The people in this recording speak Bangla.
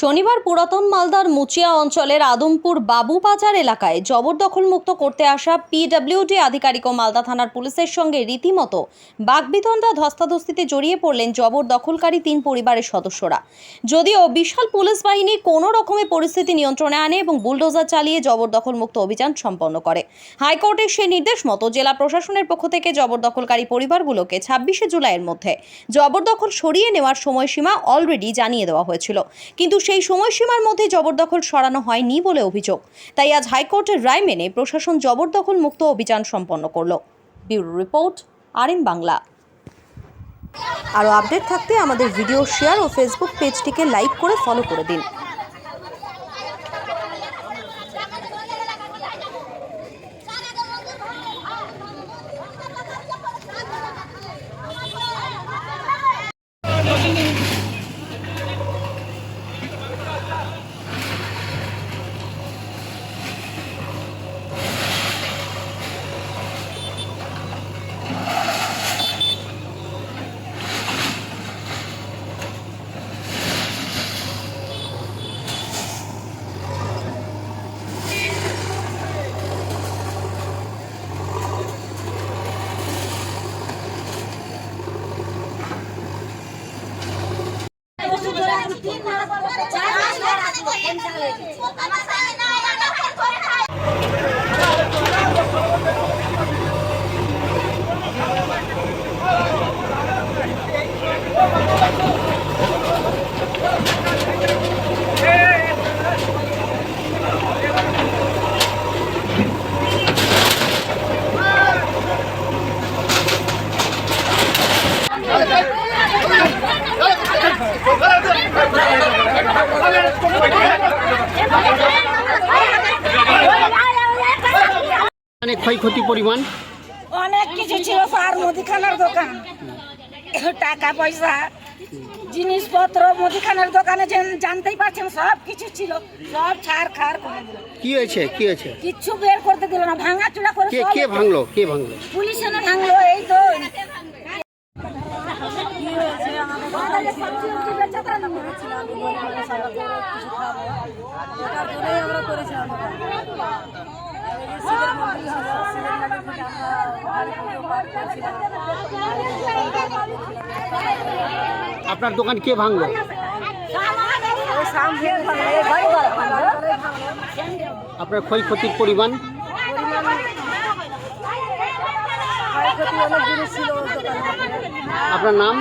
শনিবার পুরাতন মালদার মুচিয়া অঞ্চলের আদমপুর বাবুবাজার এলাকায় জবরদখলমুক্ত করতে আসা পিডব্লিউডি আধিকারিক ও মালদা থানার পুলিশের সঙ্গে রীতিমতো বাগবিতণ্ডা ধস্তাধস্তিতে জড়িয়ে পড়লেন জবরদখলকারী তিন পরিবারের সদস্যরা। যদিও বিশাল পুলিশ বাহিনী কোনো রকমে পরিস্থিতি নিয়ন্ত্রণে আনে এবং বুলডোজার চালিয়ে জবরদখলমুক্ত অভিযান সম্পন্ন করে। হাইকোর্টের সেই নির্দেশ মতো জেলা প্রশাসনের পক্ষ থেকে জবরদখলকারী পরিবারগুলোকে ছাব্বিশে জুলাইয়ের মধ্যে জবরদখল সরিয়ে নেওয়ার সময়সীমা অলরেডি জানিয়ে দেওয়া হয়েছিল। কিন্তু সেই সময়সীমার মধ্যে জবরদখল সরানো হয়নি বলে অভিযোগ। তাই আজ হাইকোর্টের রায় মেনে প্রশাসন জবরদখল মুক্ত অভিযান সম্পন্ন করল। Bureau report R M Bangla. আরও আপডেট থাকতে আমাদের ভিডিও শেয়ার ও ফেসবুক পেজটিকে লাইক করে ফলো করে দিন। অনেক ক্ষয়ক্ষতি পরিমাণ? অনেক কিছু ছিল স্যার মুদিখানার দোকান। টাকা পয়সা জিনিসপত্র মুদিখানার দোকানে যেন- জানতেই পারছেন সব কিছু ছিল। সব ছাড় খার করে দিল। কি হয়েছে? কি হয়েছে? কিচ্ছু বের করতে দিল না। ভাঙা চুলা করে কে কে ভাঙলো? কে ভাঙলো? পুলিশ এনে ভাঙলো এই তো। আপনার দোকান কে ভাঙলো? আপনার ক্ষয়ক্ষতির পরিমাণ? আপনার নাম?